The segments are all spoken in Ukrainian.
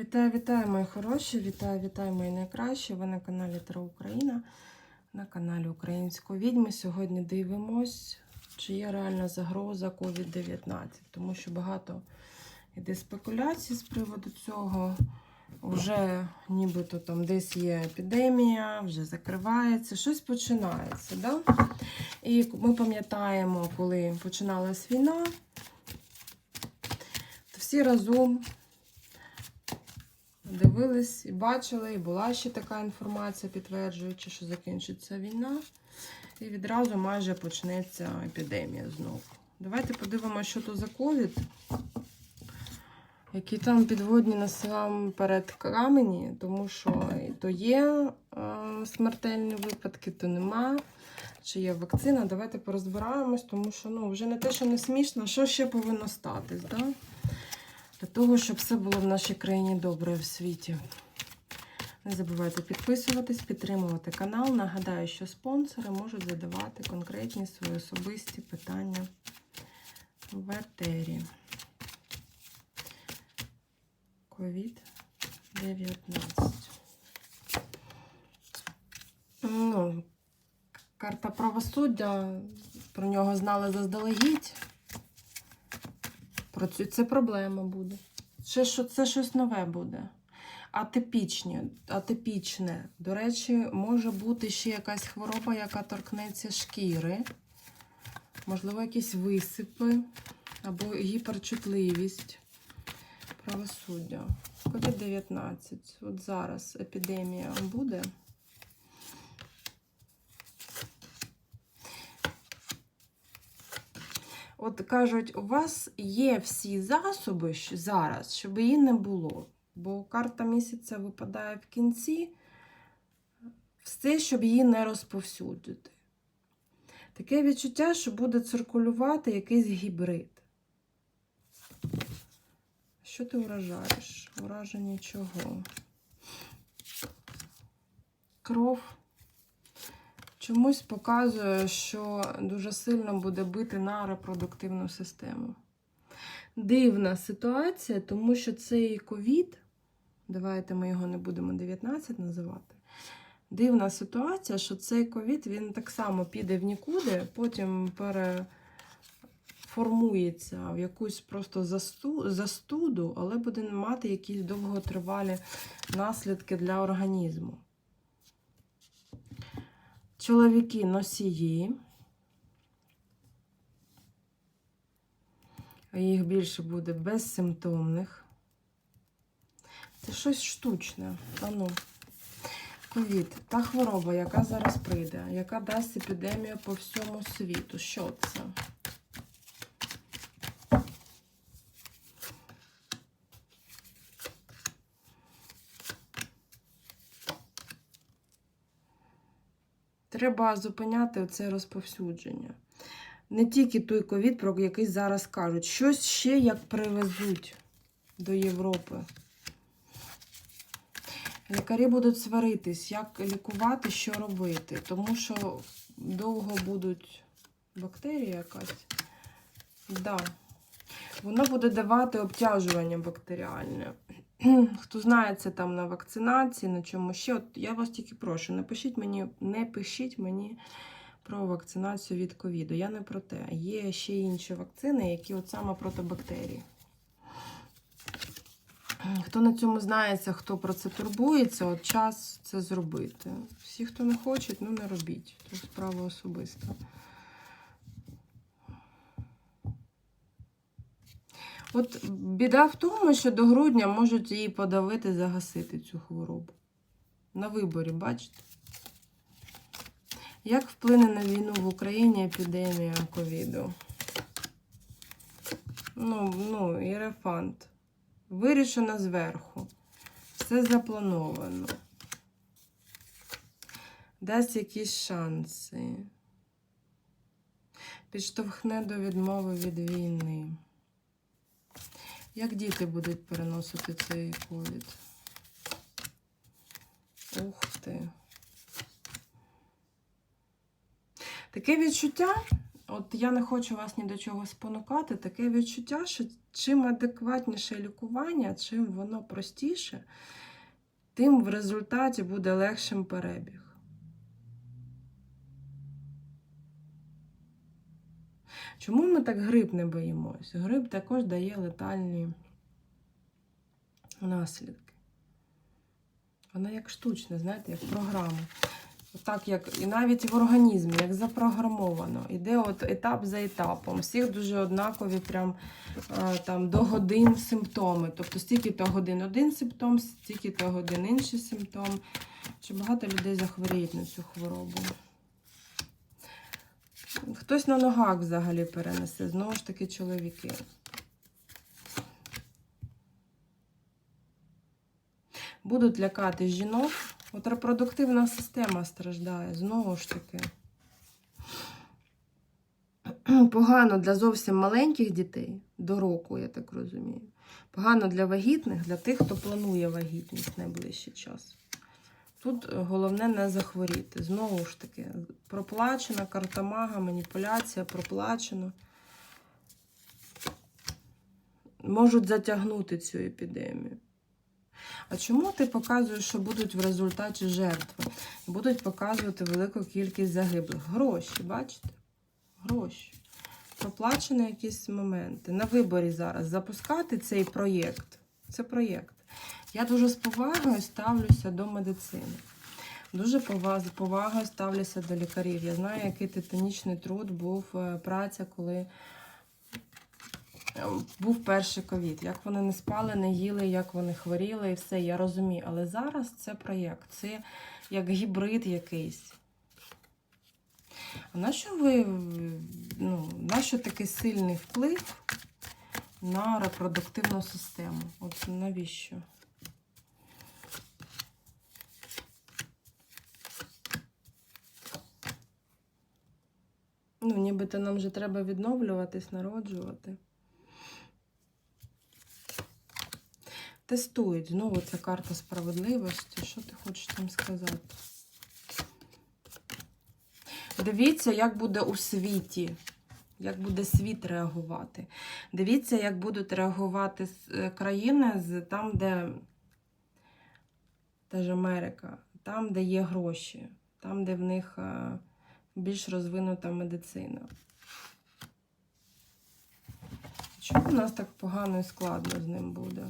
Вітаю, вітаю, мої хороші! Вітаю, вітаю, мої найкращі! Ви на каналі Таро Україна, на каналі Української відьми. Сьогодні дивимось, чи є реальна загроза COVID-19, тому що багато йде спекуляцій з приводу цього. Вже нібито там десь є епідемія, вже закривається, щось починається. Да? І ми пам'ятаємо, коли починалась війна, всі разом дивились і бачили, і була ще така інформація, підтверджуючи, що закінчиться війна. І відразу майже почнеться епідемія знову. Давайте подивимося, що то за ковід. Які там підводні насамперед камені, тому що то є е, смертельні випадки, то нема. Чи є вакцина? Давайте порозбираємось, тому що ну, вже не те, що не смішно, що ще повинно статись. Да? Для того, щоб все було в нашій країні добре в світі. Не забувайте підписуватись, підтримувати канал. Нагадаю, що спонсори можуть задавати конкретні свої особисті питання в етері. COVID-19. Ну, карта правосуддя, про нього знали заздалегідь. Про це проблема буде. Ще що це щось нове буде. Атипічні, атипічне. До речі, може бути ще якась хвороба, яка торкнеться шкіри. Можливо, якісь висипи або гіперчутливість. Правосуддя. COVID-19. От зараз епідемія буде. От кажуть, у вас є всі засоби зараз, щоб її не було. Бо карта місяця випадає в кінці. Все, щоб її не розповсюдити. Таке відчуття, що буде циркулювати якийсь гібрид. Що ти вражаєш? Ураження чого? Кров чомусь показує, що дуже сильно буде бити на репродуктивну систему. Дивна ситуація, тому що цей ковід, давайте ми його не будемо 19 називати. Дивна ситуація, що цей ковід він так само піде в нікуди, потім переформується в якусь просто застуду, але буде мати якісь довготривалі наслідки для організму. Чоловіки носії. Їх більше буде безсимптомних. Це щось штучне. А ну. Ковід. Та хвороба, яка зараз прийде, яка дасть епідемію по всьому світу. Що це? Треба зупиняти це розповсюдження. Не тільки той ковід, про який зараз кажуть, щось ще як привезуть до Європи. Лікарі будуть сваритись, як лікувати, що робити, тому що довго будуть бактерії якась. Да. Воно буде давати обтяжування бактеріальне. Хто знається там на вакцинації, на чому ще, от я вас тільки прошу, напишіть мені, не пишіть мені про вакцинацію від ковіду. Я не про те. Є ще інші вакцини, які от саме проти бактерій. Хто на цьому знається, хто про це турбується, от час це зробити. Всі, хто не хочуть, ну не робіть. Це справа особиста. От біда в тому, що до грудня можуть її подавити, загасити цю хворобу. На виборі, бачите? Як вплине на війну в Україні епідемія ковіду? Ну, ну, Єрефант. Вирішено зверху. Все заплановано. Дасть якісь шанси. Підштовхне до відмови від війни. Як діти будуть переносити цей ковід? Ух ти. Таке відчуття, От я не хочу вас ні до чого спонукати. Таке відчуття, що чим адекватніше лікування, чим воно простіше, тим в результаті буде легшим перебіг. Чому ми так гриб не боїмося? Гриб також дає летальні наслідки. Вона як штучна, знаєте, як програма. Так, як і навіть в організмі, як запрограмовано. Іде от етап за етапом. Всіх дуже однакові, прям е, там до годин симптоми. Тобто стільки-то годин один симптом, стільки-то годин інший симптом. Чи багато людей захворіють на цю хворобу? Хтось на ногах взагалі перенесе, знову ж таки, чоловіки. Будуть лякати жінок. От репродуктивна система страждає, знову ж таки. Погано для зовсім маленьких дітей, до року, я так розумію. Погано для вагітних, для тих, хто планує вагітність найближчий час. Тут е, головне не захворіти. Знову ж таки, проплачена картамага, маніпуляція, проплачено. Можуть затягнути цю епідемію. А чому ти показуєш, що будуть в результаті жертви? Будуть показувати велику кількість загиблих. Гроші, бачите? Гроші. Проплачені якісь моменти. На виборі зараз запускати цей проєкт. Це проєкт. Я дуже з повагою ставлюся до медицини. Дуже з повагою ставлюся до лікарів. Я знаю, який титанічний труд був е, праця, коли е, був перший ковід. Як вони не спали, не їли, як вони хворіли і все, я розумію. Але зараз це проєкт, це як гібрид якийсь. А нащо ви, ну, нащо такий сильний вплив на репродуктивну систему? От навіщо? Ну, нібито нам вже треба відновлюватись, народжувати. Тестують. Знову ця карта справедливості. Що ти хочеш там сказати? Дивіться, як буде у світі. Як буде світ реагувати. Дивіться, як будуть реагувати е, країни з там, де та ж Америка, там, де є гроші, там, де в них е, більш розвинута медицина. Чому у нас так погано і складно з ним буде?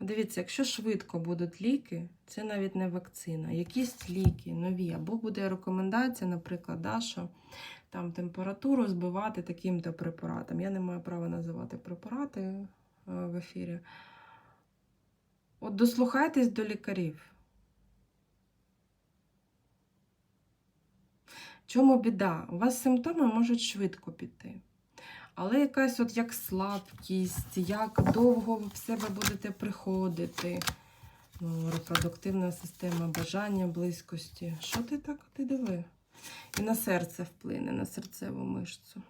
Дивіться, якщо швидко будуть ліки, це навіть не вакцина. Якісь ліки нові, або буде рекомендація, наприклад, да, що там температуру збивати таким-то препаратом. Я не маю права називати препарати е, в ефірі. От дослухайтесь до лікарів. Чому біда? У вас симптоми можуть швидко піти. Але якась от як слабкість, як довго ви в себе будете приходити. Ну, репродуктивна система, бажання близькості. Що ти так ти диви? І на серце вплине, на серцеву мишцю.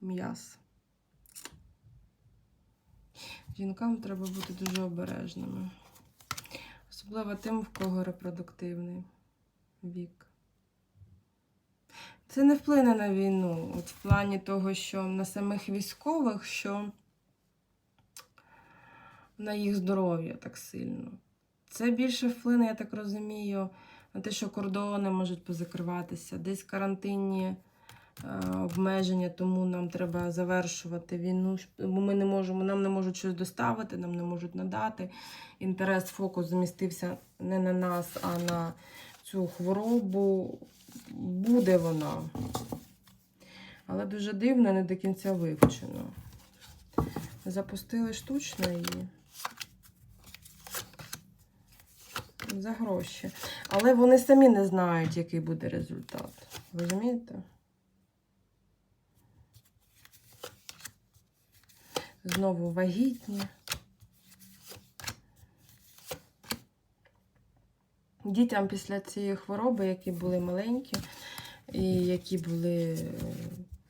М'яс. Жінкам треба бути дуже обережними. Особливо тим, в кого репродуктивний вік. Це не вплине на війну, от в плані того, що на самих військових, що на їх здоров'я так сильно. Це більше вплине, я так розумію, на те, що кордони можуть позакриватися, десь карантинні е, обмеження, тому нам треба завершувати війну, бо ми не можемо, нам не можуть щось доставити, нам не можуть надати. Інтерес, фокус змістився не на нас, а на цю хворобу. Буде вона. Але дуже дивно, не до кінця вивчено. Запустили штучно її. За гроші. Але вони самі не знають, який буде результат. Розумієте? Знову вагітні. Дітям після цієї хвороби, які були маленькі, і які були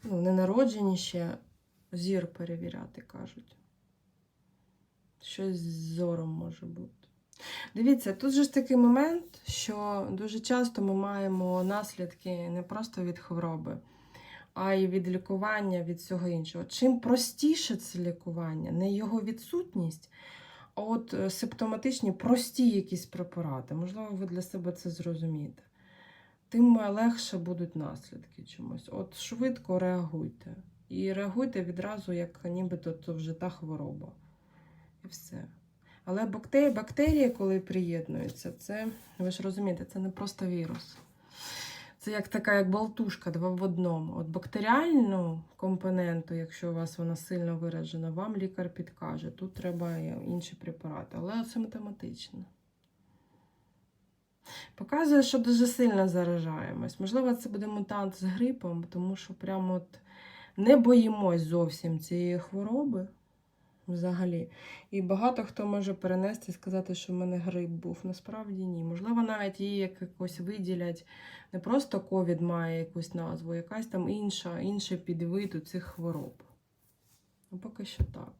ну, ненароджені ще, зір перевіряти, кажуть. Щось з зором може бути. Дивіться, тут же ж такий момент, що дуже часто ми маємо наслідки не просто від хвороби, а й від лікування, від всього іншого. Чим простіше це лікування, не його відсутність, от е, симптоматичні прості якісь препарати, можливо, ви для себе це зрозумієте, тим легше будуть наслідки чомусь. От швидко реагуйте. І реагуйте відразу, як нібито то вже та хвороба. І все. Але бактерії, бактерії, коли приєднуються, це, ви ж розумієте, це не просто вірус. Це як така як болтушка, два в одному. От бактеріальну компоненту, якщо у вас вона сильно виражена, вам лікар підкаже. Тут треба інші препарати, але симптоматично. Показує, що дуже сильно заражаємось. Можливо, це буде мутант з грипом, тому що прямо от не боїмось зовсім цієї хвороби взагалі. І багато хто може перенести і сказати, що в мене грип був. Насправді ні. Можливо, навіть її як якось виділять. Не просто ковід має якусь назву, якась там інша, інший підвид у цих хвороб. Ну, поки що так.